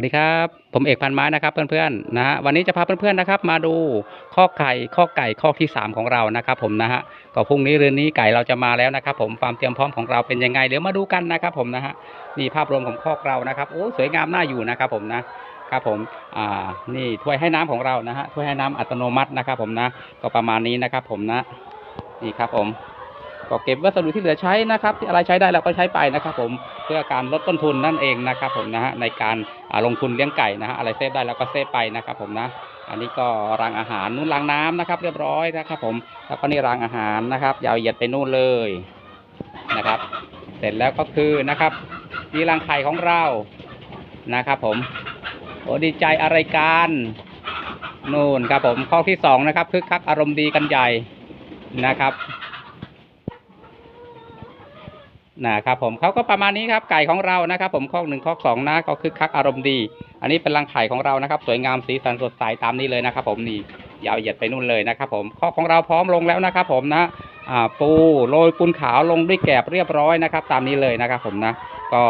วัสดีครับ ผมเอกพันไม้นะครับเพื่อนๆนะฮะวันนี้จะพาเพื่อนๆนะครับ มาดูข้อไก่ข้อไก่ข้อที่ 3 ของเรานะครับ ผมนะฮะก็พรุ่งนี้เรือนนี้ไก่เราจะมาแล้วนะครับ ผมความเตรียมพร้อมของเราเป็นยังไงเดี๋ยวมาดูกันนะครับ ผมนะฮะนี่ภาพรวมของคอกเรานะครับโอ้สวยงามน่าอยู่นะครับ ผมนะครับผมอ่านี่ถ้วยให้น้ำของเรานะฮะถ้วยให้น้ำอัตโนมัตินะครับ ผมนะ ก็ประมาณนี้นะครับ ผมนะนี่ครับผม ก็เก็บวัสดุที่เหลือใช้นะครับที่อะไรใช้ได้เราก็ใช้ไปนะครับ ผมเพื่อการลดต้นทุนนั่นเองนะครับผมนะฮะในการลงทุนเลี้ยงไก่นะฮะอะไรเซฟได้เราก็เซฟไปนะครับ ผมนะ อันนี้ก็รางอาหารนู่นรางน้ำนะครับ เรียบร้อยนะครับ ผมแล้วก็นี่รางอาหารนะครับยาวเหยียดไปนู่นเลยนะครับ เสร็จแล้วก็คือนะครับนี่รางไข่ของเรานะครับ ผมโอ้ดีใจอะไรกันนู่นครับผมข้อที่สองนะครับคึกคักอารมณ์ดีกันใหญ่นะครับ นะครับผมเขาก็ประมาณนี้ครับไก่ของเรานะครับผมคอกหนึ่งคอกสองนะก็คือคักอารมณ์ดี อันนี้เป็นรังไข่ของเรานะครับ สวยงามสีสันสดใสตามนี้เลยนะครับ ผมนี่ยาวเหยียดไปนู่นเลยนะครับ ผมคอกของเราพร้อมลงแล้วนะครับ ผมนะปูโรยปูนขาวลงด้วยแกบเรียบร้อยนะครับ ตามนี้เลยนะครับ ผมนะ ก็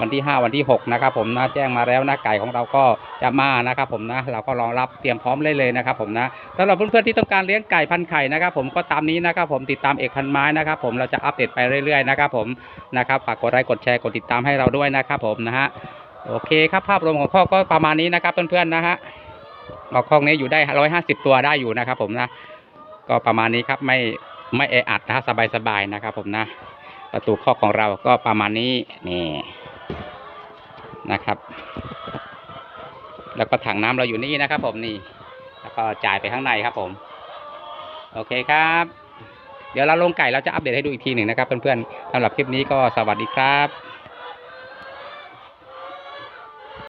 วันที่ 5 วันที่ 6 นะครับผมนะแจ้งมาแล้วนะไก่ของเราก็จะมานะครับผมนะเราก็รองรับเตรียมพร้อมเลยเลยนะครับผมนะสำหรับเพื่อนๆที่ต้องการเลี้ยงไก่พันไข่นะครับผมก็ตามนี้นะครับผมติดตามเอกพันไม้นะครับผมเราจะอัปเดตไปเรื่อยๆนะครับผมนะครับฝากกดไลค์กดแชร์กดติดตามให้เราด้วยนะครับผมนะฮะโอเคครับภาพรวมของข้อก็ประมาณนี้นะครับเพื่อนๆนะฮะก็ข้อกนี้อยู่ได้ร้อยห้าสิบตัวได้อยู่นะครับผมนะ ก็ประมาณนี้ครับไม่ไม่แออัดนะสบายๆนะครับผมนะ ประตูข้อกของเราก็ประมาณนี้นี่นะครับ แล้วก็ถังน้ำเราอยู่นี่นะครับ ผมนี่ แล้วก็จ่ายไปข้างในครับผม โอเคครับ เดี๋ยวเราลงไก่เราจะอัปเดตให้ดูอีกทีหนึ่งนะครับ เพื่อนๆสำหรับคลิปนี้ก็สวัสดีครับ